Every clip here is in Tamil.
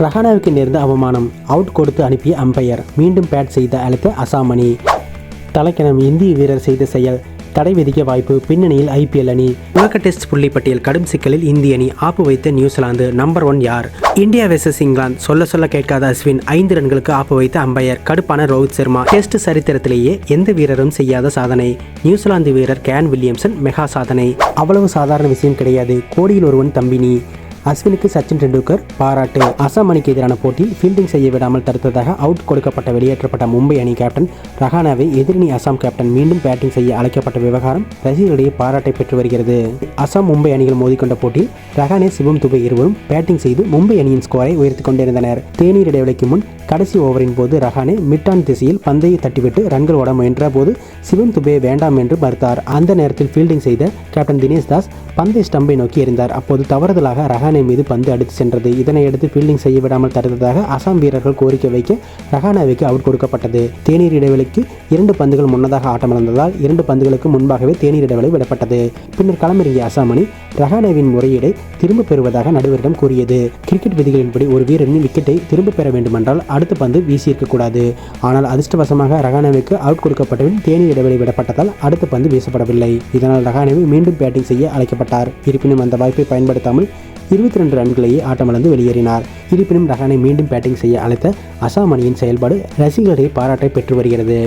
ரஹானாவுக்கு நேர்ந்த அவமானம் அவுட் கொடுத்து அனுப்பிய அம்பையர் மீண்டும் பேட் செய்த அழைத்த அசாம் அணி தலைக்கணம் இந்திய வீரர் செய்த செயல் தடை விதிக்க வாய்ப்பு பின்னணியில் ஐபிஎல் அணி. உலக டெஸ்ட் புள்ளி பட்டியல் கடும் சிக்கலில் இந்திய அணி ஆப்பு வைத்த நியூசிலாந்து நம்பர் ஒன் யார்? இந்தியா வெர்சஸ் இங்கிலாந்து சொல்ல சொல்ல கேட்காத அஸ்வின் ஐந்து ரன்களுக்கு ஆப்பு வைத்த அம்பையர் கடுப்பான ரோஹித் சர்மா. டெஸ்ட் சரித்திரத்திலேயே எந்த வீரரும் செய்யாத சாதனை. நியூசிலாந்து வீரர் கேன் வில்லியம்சன் மெகா சாதனை. அவ்வளவு சாதாரண விஷயம் கிடையாது. கோடியில் ஒருவன் தம்பினி. அஸ்வினுக்கு சச்சின் டெண்டுல்கர் பாராட்டு. அசாம் அணிக்கு எதிரான போட்டியில் ஃபீல்டிங் செய்ய விடாமல் தடுத்ததாக அவுட் கொடுக்கப்பட்ட வெளியேற்றப்பட்ட மும்பை அணி கேப்டன் ரஹானாவை எதிரணி அசாம் கேப்டன் மீண்டும் பேட்டிங் செய்ய அழைக்கப்பட்ட விவகாரம் ரசிகர்களிடையே பாராட்டை பெற்று வருகிறது. அசாம் மும்பை அணிகள் மோதிக்கொண்ட போட்டியில் ரஹானே சிவம் துபை இருவரும் பேட்டிங் செய்து மும்பை அணியின் ஸ்கோரை உயர்த்தி கொண்டிருந்தனர். தேநீர் இடைவெளிக்கு முன் கடைசி ஓவரின் போது ரஹானே மிட்டான் திசையில் பந்தையை தட்டிவிட்டு ரன்கள் ஓட முயன்ற போது சிவம் துபே வேண்டாம் என்று மறுத்தார். அந்த நேரத்தில் ஃபீல்டிங் செய்த கேப்டன் தினேஷ் தாஸ் பந்தை ஸ்டம்பை நோக்கி எறிந்தார். அப்போது தவறுதலாக ரஹானே ரஹானே மீது பந்து அடித்து சென்றது. இதனையடுத்து ஃபீல்டிங் செய்ய விடாமல் தடுத்ததாக அசாம் வீரர்கள் கோரிக்கை வைக்க ரஹானாவுக்கு அவுட் கொடுக்கப்பட்டது. தேநீர் இடைவெளிக்கு இரண்டு பந்துகள் முன்னதாக ஆட்டமிழந்ததால் இரண்டு பந்துகளுக்கு முன்பாகவே தேநீர் இடைவெளி விடப்பட்டது. பின்னர் களமிறங்கிய அசாம் அணி ரஹானேவின் முறையீடை திரும்பப் பெறுவதாக நடுவரிடம் கூறியது. கிரிக்கெட் விதிகளின்படி ஒரு வீரரின் விக்கெட்டை திரும்பப் பெற வேண்டுமென்றால் அடுத்த பந்து வீசியிருக்கக்கூடாது. ஆனால் அதிர்ஷ்டவசமாக ரஹானேவுக்கு அவுட் கொடுக்கப்பட்டபின் தேநீர் இடைவெளி விடப்பட்டதால் அடுத்த பந்து வீசப்படவில்லை. இதனால் ரஹானேவி மீண்டும் பேட்டிங் செய்ய அழைக்கப்பட்டார். இருப்பினும் அந்த வாய்ப்பை பயன்படுத்தாமல் இருபத்தி ரெண்டு ரன்களையே ஆட்டமிழந்து வெளியேறினார். இருப்பினும் ரஹானை மீண்டும் பேட்டிங் செய்ய அழைத்த அசாம் அணியின் செயல்பாடு ரசிகர்களிடையே பாராட்டை பெற்று வருகிறது.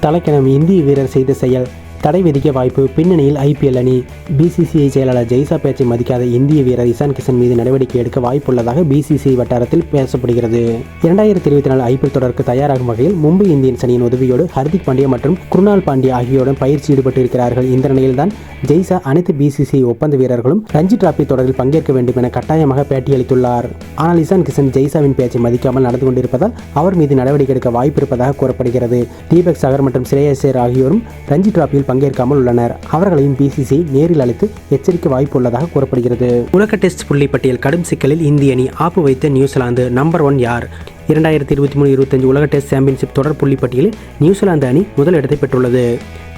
தலைக்கணம் இந்திய வீரர் செய்த செயல் தடை விதிக்க வாய்ப்பு பின்னணியில் ஐபிஎல் அணி. பிசிசிஐ செயலாளர் ஜெய்சா பேச்சை மதிக்காத இந்திய வீரர் இசான் கிஷன் மீது நடவடிக்கை எடுக்க வாய்ப்புள்ளதாக பிசிசிஐ வட்டாரத்தில் பேசப்படுகிறது. இரண்டாயிரத்தி இருபத்தி நாலு ஐபிஎல் தொடருக்கு தயாராகும் வகையில் மும்பை இந்தியன்ஸ் அணியின் உதவியோடு ஹர்திக் பாண்டியா மற்றும் குருணால் பாண்டியா ஆகியோருடன் பயிற்சி ஈடுபட்டு இருக்கிறார்கள் இந்த நிலையில்தான் ஜெய்சா அனைத்து பிசிசிஐ ஒப்பந்த வீரர்களும் ரஞ்சி டிராபி தொடரில் பங்கேற்க வேண்டும் என கட்டாயமாக பேட்டியளித்துள்ளார். ஆனால் இசான் கிஷன் ஜெய்சாவின் பேச்சை மதிக்காமல் நடந்து கொண்டிருப்பதால் அவர் மீது நடவடிக்கை எடுக்க வாய்ப்பு இருப்பதாக கூறப்படுகிறது. தீபக் சகர் மற்றும் ஸ்ரேயசேர் ஆகியோரும் ரஞ்சி டிராபியில் பங்கேற்காமல் உள்ளனர். அவர்களையும் பிசிசி நேரில் அழைத்து எச்சரிக்கை வாய்ப்பு உள்ளதாக கூறப்படுகிறது. உலக டெஸ்ட் புள்ளி பட்டியல் கடும் சிக்கலில் இந்திய அணி ஆப்பு வைத்த நியூசிலாந்து நம்பர் ஒன் யார்? இரண்டாயிரத்தி இருபத்தி மூணு இருபத்தஞ்சு உலக டெஸ்ட் சாம்பியன்ஷிப் தொடர் புள்ளி பட்டியலில் நியூசிலாந்து அணி முதலிடத்தை பெற்றுள்ளது.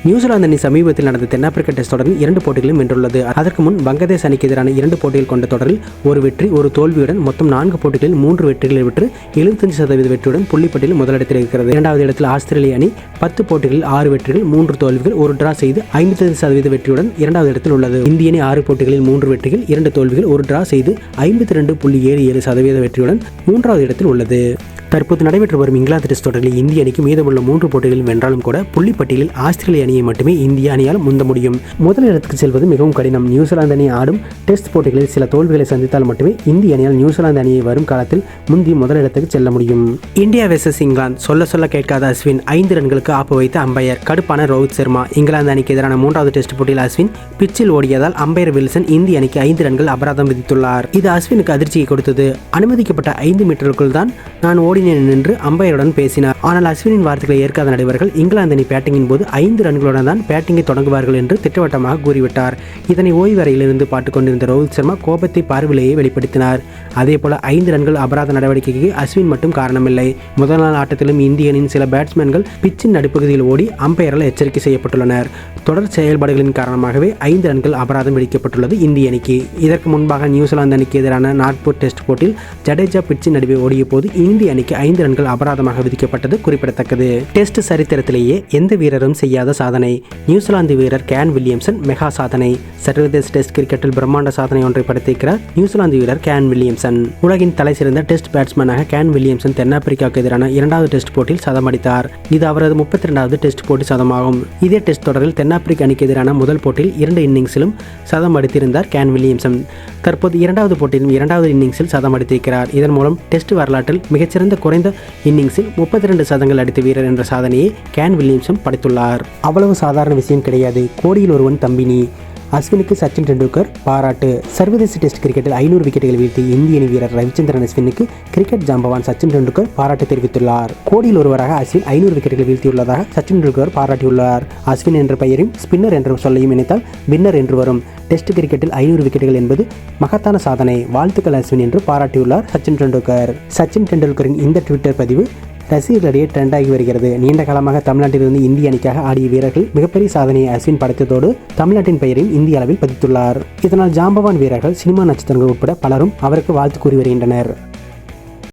நியூசிலாந்து அணி சமீபத்தில் நடந்த தென்னாப்பிரிக்க டெஸ்ட் தொடரில் இரண்டு போட்டிகளும் வென்றுள்ளது. அதற்கு முன் வங்கதேச அணிக்கு எதிரான இரண்டு போட்டிகள் கொண்ட தொடரில் ஒரு வெற்றி ஒரு தோல்வியுடன் மொத்தம் நான்கு போட்டிகளில் மூன்று வெற்றிகளை விற்று எழுபத்தஞ்சு சதவீத வெற்றியுடன் புள்ளிப்பட்டியில் முதலிடத்தில் இருக்கிறது இரண்டாவது இடத்தில் ஆஸ்திரேலிய அணி பத்து போட்டிகளில் ஆறு வெற்றிகள் மூன்று தோல்விகள் ஒரு டிரா செய்து ஐம்பத்தைந்து சதவீத வெற்றியுடன் இரண்டாவது இடத்தில் உள்ளது. இந்திய அணி ஆறு போட்டிகளில் மூன்று வெற்றிகள் இரண்டு தோல்விகள் ஒரு டிரா செய்து ஐம்பத்தி ரெண்டு புள்ளி ஏழு ஏழு சதவீத வெற்றியுடன் மூன்றாவது இடத்தில் உள்ளது. தற்போது நடைபெற்று வரும் இங்கிலாந்து டெஸ்ட் தொடரில் இந்திய அணிக்கு மீதமுள்ள மூன்று போட்டிகளில் வென்றாலும் கூட புள்ளிப்பட்டியலில் ஆஸ்திரேலிய அணியை மட்டுமே இந்திய அணியால் முந்த முடியும். முதல் இடத்துக்கு செல்வது மிகவும் கடினம். நியூசிலாந்து அணி ஆடும் டெஸ்ட் போட்டிகளில் சில தோல்விகளை சந்தித்தால் மட்டுமே இந்திய அணியால் நியூசிலாந்து அணியை வரும் காலத்தில் முந்தி முதலிடத்துக்கு செல்ல முடியும். India versus England. சொல்ல சொல்ல கேட்காத அஸ்வின் ஐந்து ரன்களுக்கு ஆப்பு வைத்த அம்பையர். கடுப்பான ரோஹித் சர்மா. இங்கிலாந்து அணிக்கு எதிரான மூன்றாவது டெஸ்ட் போட்டியில் அஸ்வின் பிச்சில் ஓடியதால் அம்பையர் வில்சன் இந்திய அணிக்கு ஐந்து ரன்கள் அபராதம் விதித்துள்ளார். இது அஸ்வினுக்கு அதிர்ச்சியை கொடுத்தது. அனுமதிக்கப்பட்ட ஐந்து மீட்டருக்குள் தான் நான் ஓடி ஓடினேன் என்று அம்பையருடன் பேசினார். ஆனால் அஸ்வினின் வார்த்தைகளை ஏற்காத நடுவர்கள் இங்கிலாந்து அணி பேட்டிங்கின் போது ஐந்து ரன்களுடன் தான் பேட்டிங்கை தொடங்குவார்கள் என்று திட்டவட்டமாக கூறிவிட்டார். இதனை ஓய்வு அறையிலிருந்து கொண்டிருந்த ரோஹித் சர்மா கோபத்தை பார்வையிலேயே வெளிப்படுத்தினார். அதேபோல ஐந்து ரன்கள் அபராத நடவடிக்கைக்கு அஸ்வின் மட்டும் காரணமில்லை. முதல் நாள் ஆட்டத்திலும் இந்திய அணியின் சில பேட்ஸ்மேன்கள் பிச்சின் நடுப்பகுதியில் ஓடி அம்பையரால் எச்சரிக்கை செய்யப்பட்டுள்ளனர். தொடர் செயல்பாடுகளின் காரணமாகவே ஐந்து ரன்கள் அபராதம் விதிக்கப்பட்டுள்ளது இந்திய அணிக்கு இதற்கு முன்பாக நியூசிலாந்து அணிக்கு எதிரான நாக்பூர் டெஸ்ட் போட்டியில் ஜடேஜா பிச்சின் நடுவே ஓடிய போது இந்திய அணிக்கு ஐந்து ரன்கள் அபராதமாக விதிக்கப்பட்டது குறிப்பிடத்தக்கது. டெஸ்ட் சரித்திரத்திலேயே எந்த வீரரும் செய்யாத சாதனை. நியூசிலாந்து வீரர் கேன் வில்லியம்சன் மெகா சாதனை. சர்வதேச டெஸ்ட் கிரிக்கெட்டில் பிரம்மாண்ட சாதனை ஒன்றை படைத்திருக்கிறார் நியூசிலாந்து வீரர் கேன் வில்லியம்சன். உலகின் தலை சிறந்த டெஸ்ட் பேட்ஸ்மேனாக கேன் வில்லியம்சன் தென்னாப்பிரிக்காவுக்கு எதிரான இரண்டாவது டெஸ்ட் போட்டியில் சதம் அடித்தார். இது அவரது முப்பத்தி இரண்டாவது டெஸ்ட் போட்டி சதமாகும். இதே டெஸ்ட் தொடரில் தென்னாப்பிரிக்க அணிக்கு எதிரான முதல் போட்டியில் இரண்டு இன்னிங்ஸிலும் சதம் அடித்திருந்தார் கேன் வில்லியம்சன். தற்போது இரண்டாவது போட்டியிலும் இரண்டாவது இன்னிங்ஸில் சதம் அடித்திருக்கிறார். இதன் மூலம் டெஸ்ட் வரலாற்றில் மிகச்சிறந்த குறைந்த இன்னிங்ஸில் முப்பத்தி ரெண்டு சதங்கள் அடித்த வீரர் என்ற சாதனையை கேன் வில்லியம்சன் படைத்துள்ளார். அவ்வளவு சாதாரண விஷயம் கிடையாது. கோடியில் ஒருவன் தம்பினி. அஸ்வினுக்கு சச்சின் டெண்டுல்கர் பாராட்டு. சர்வதேச டெஸ்ட் கிரிக்கெட்டில் ஐநூறு விக்கெட்டுகள் வீழ்த்தி இந்திய அணி வீரர் ரவிச்சந்திரன் அஸ்வினுக்கு கிரிக்கெட் ஜாம்பவான் சச்சின் டெண்டுல்கர் பாராட்டு தெரிவித்துள்ளார். கோடியில் ஒருவராக அஸ்வின் ஐநூறு விக்கெட்டுகள் வீழ்த்தியுள்ளதாக சச்சின் டெண்டுல்கர் பாராட்டியுள்ளார். அஸ்வின் என்ற பெயரையும் ஸ்பின்னர் என்ற சொல்லையும் இணைத்தால் வின்னர் என்று வரும். டெஸ்ட் கிரிக்கெட்டில் ஐநூறு விக்கெட்டுகள் என்பது மகத்தான சாதனை. வாழ்த்துக்கள் அஸ்வின் என்று பாராட்டியுள்ளார் சச்சின் டெண்டுல்கர். சச்சின் டெண்டுல்கரின் இந்த ட்விட்டர் பதிவு ரசிகர்களிடையே ட்ரெண்டாகி வருகிறது. நீண்ட காலமாக தமிழ்நாட்டிலிருந்து இந்திய அணிக்காக ஆடிய வீரர்கள் மிகப்பெரிய சாதனையை அஸ்வின் படைத்ததோடு தமிழ்நாட்டின் பெயரையும் இந்திய அளவில் பதித்துள்ளார். இதனால் ஜாம்பவான் வீரர்கள் சினிமா நட்சத்திரங்கள் உட்பட பலரும் அவருக்கு வாழ்த்து கூறி வருகின்றனர்.